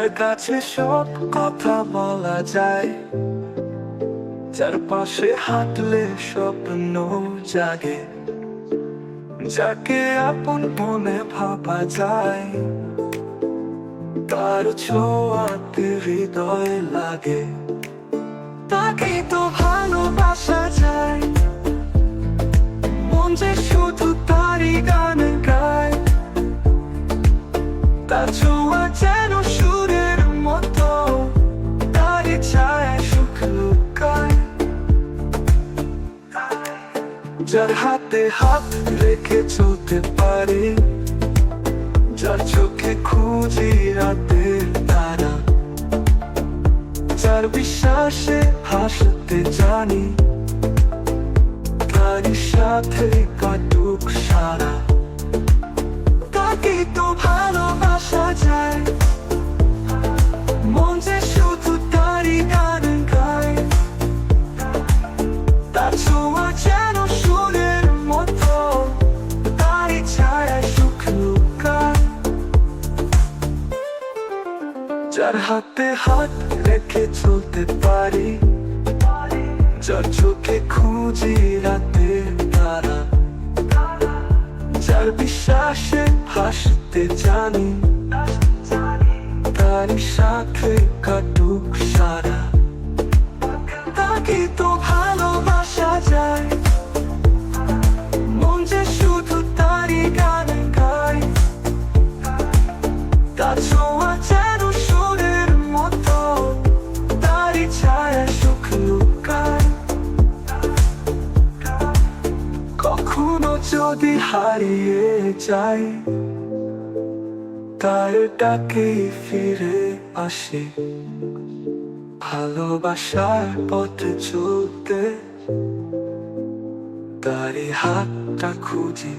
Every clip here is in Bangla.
যার কাছে সব কথা বলা যায়। যার পাশে হাঁটলে স্বপ্ন জাগে। যাকে আপন মনে ভাবা যায়। তার ছোঁয়াতে হৃদয় লাগে। তাকে তো ভালোবাসা যায়। যার হাতে হাত রেখে চলতে পারে, যার চোখে খুঁজি রাতে তারা, যার বিশ্বাসে হাসতে জানি তার সাথে কাটুক সারা। যার হাতে হাত রেখে চলতে পারি, যার চোখে খুঁজি রাতে তারা, যার বিশ্বাসে হাসতে জানি, তারই সাথে কাটুক সারা। তাকে তো ভালোবাসা যদি হারিয়ে যাই, তার ডাকে ফিরে আসে। ভালোবাসার পথে চলতে তারই হাতটা খুঁজি।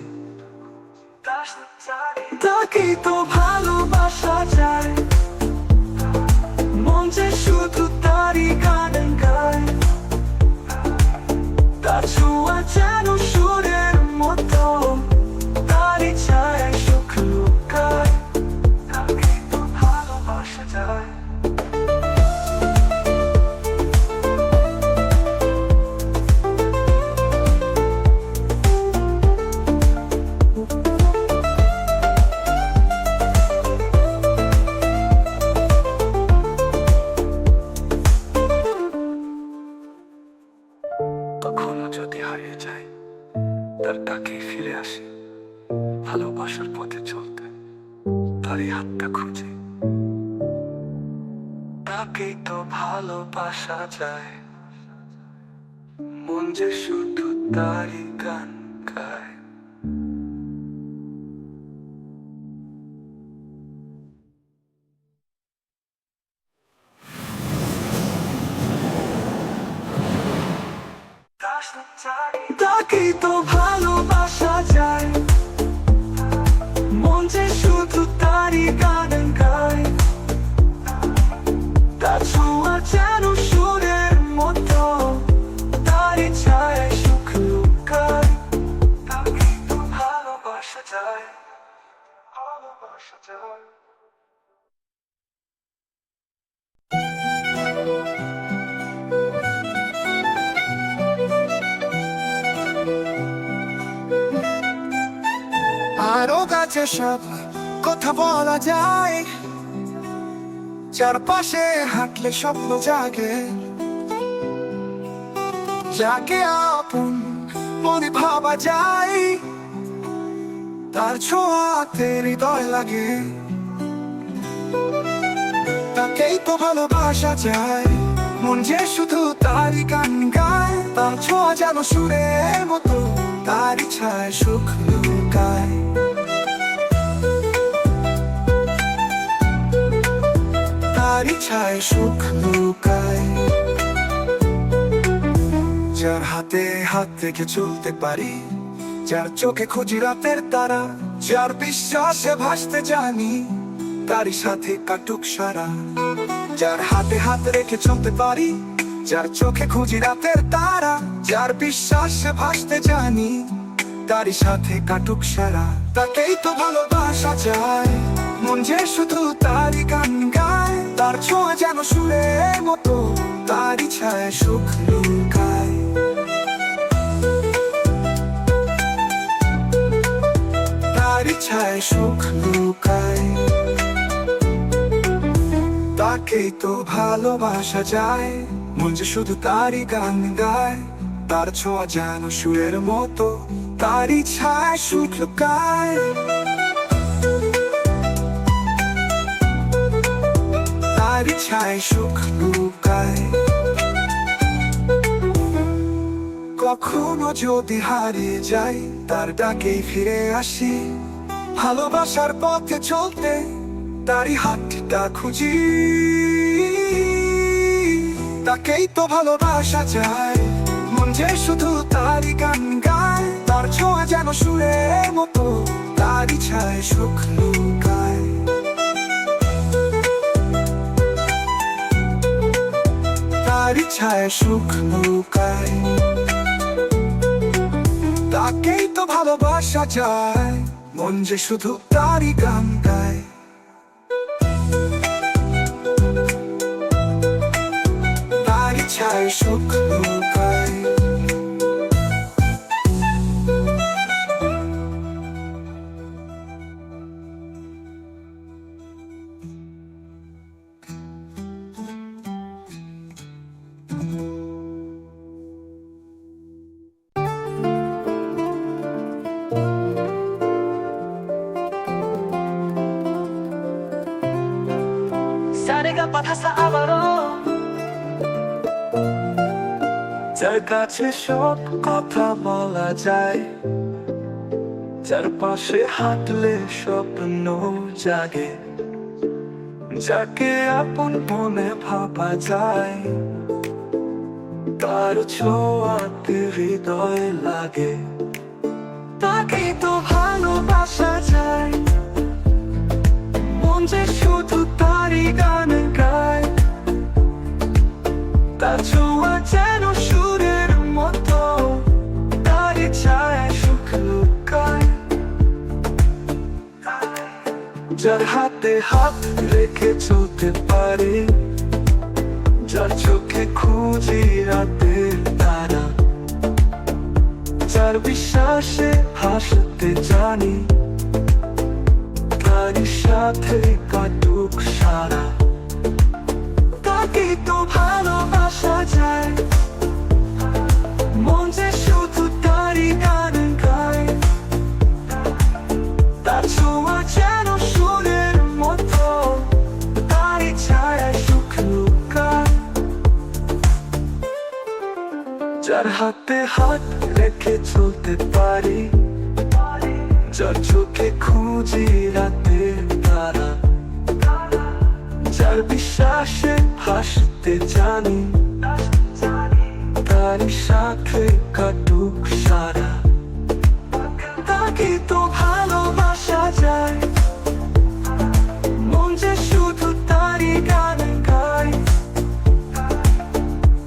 তাকে তো ভালোবাসা যায়। মন যে শুধু তারই গান গায়। তার ছোঁয়া যেন তারই হাতটা খুঁজে তাকেই তো ভালোবাসা যায়। মন যে শুধু তারই গান গায়। তাকেই তো যেন সুরের মতো তারই ছায় সুখ লুকায় তাকেই তো ভালোবাসা যায় ভালোবাসা যায় আরও কাছে সব কথা বলা যায় চারপাশে হাঁটলে স্বপ্ন জাগে। যাকে আপন, মনে ভাবা যায়। তার ছোঁয়াতে হৃদয় লাগে। তাকেই তো ভালোবাসা যায় মন যে শুধু তারই গান গায়, তার ছোঁয়া যেন সুরের মতো, তার ইচ্ছায় সুখ লুকায়। তার ইচ্ছায় সুখ লুকায় যার হাতে হাত রেখে চলতে পারি, যার চোখে খুঁজি রাতের তারা, যার বিশ্বাসে ভাসতে জানি, তারই সাথে কাটুক সারা। যার হাতে হাত রেখে চলতে পারি, যার চোখে খুঁজি রাতের তারা, যার বিশ্বাসে ভাসতে জানি, তারই সাথে কাটুক সারা। তাকেই তো ভালোবাসা যায় মন যে শুধু তারই গান তার ছোঁয়া যেন সুরের মতো তার ইচ্ছায় সুখ লুকায়। তার ইচ্ছায় সুখ লুকায়। তাকেই তো ভালোবাসা যায়, মন যে শুধু তারই গান গায়। তার ছোঁয়া যেন সুরের মতো তার ইচ্ছায় সুখ লুকায়। তার ইচ্ছায় সুখ লুকায়। কখনো যদি হারিয়ে যাই, তার ডাকেই ফিরে আসি। ভালোবাসার পথে চলতে তারই হাতটা খুঁজি। তাকেই তো ভালোবাসা যায় মন যে শুধু তারই গান গায়, তার ছোঁয়া যেন সুরের মতো, তার ছায় সুখ লুকায়। তার ছায় সুখ লুকায়। তাকেই তো ভালোবাসা যায় মন যে শুধু তারই গান গায়। সারেগা পাঠাসা আবারও যার কাছে সব কথা বলা যায়, যার পাশে হাঁটলে স্বপ্ন জাগে, যাকে আপন মনে ভাবা যায়, তার ছোঁয়াতে হৃদয় লাগে। তাকে তো ভালোবাসা যায়, মন শুধু তার যেন সুরের মতো। ছায় সুখ লুকায়। যার হাতে হাত রেখে চলতে পারে। যার চোখে খুঁজি রাতের তারা। যার বিশ্বাসে হাসতে জানি। তারই সাথে কাটুক সারা। তাকে তো ভালোবাসা। যায় মন যে শুধু তারই গায়। তার ছোঁয়া যেন সুরের মতো, তারই ছায়া সুখ যার হাতে হাত রেখে চলতে পারি, যার চোখে খুঁজি তারা, যার বিশ্বাসে হাসতে জানি। তারই সাথে কাটুক সারা। তাকে তো ভালোবাসা যায়। মন যে শুধু তারই গান গায়।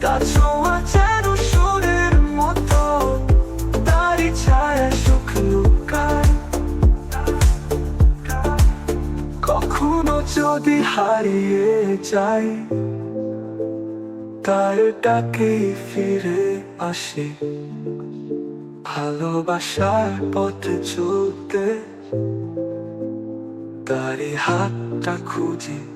তার ছোঁয়া যেন সুরের মতো, তারই ছায়া সুখ লুকায়। কখনো যদি হারিয়ে যাই তার ডাকে ফিরে আসে। ভালোবাসার পথে চলতে তারই হাতটা খুঁজি